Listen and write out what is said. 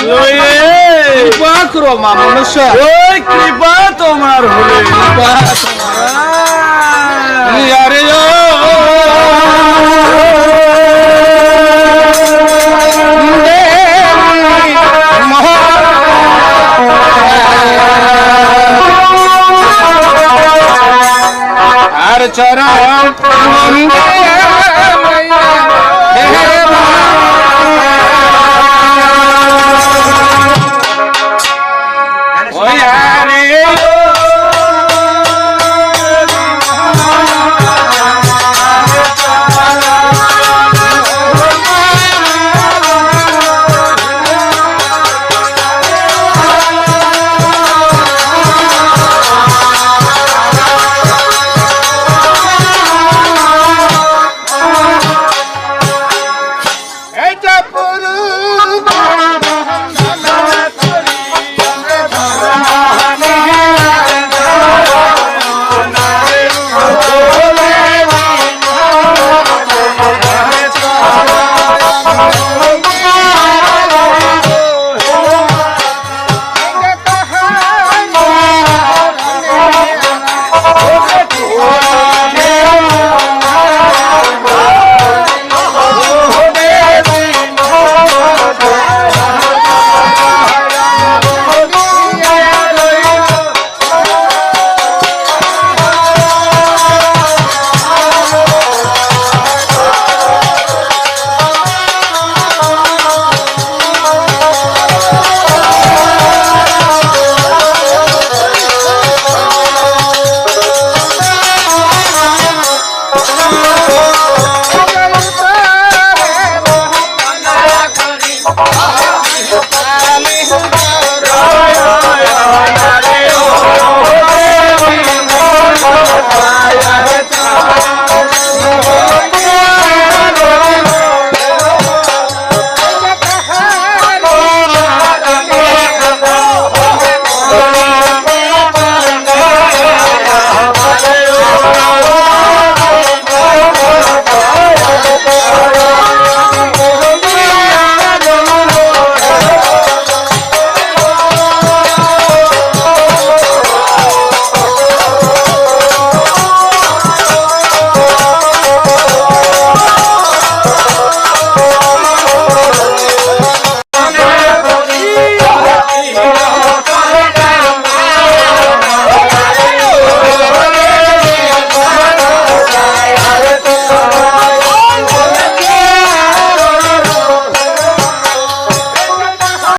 কৃপা করো মা মনসা ওই কৃপা তোমার হলে। কৃপা আরে চরণ ওই পুরু Hare Hare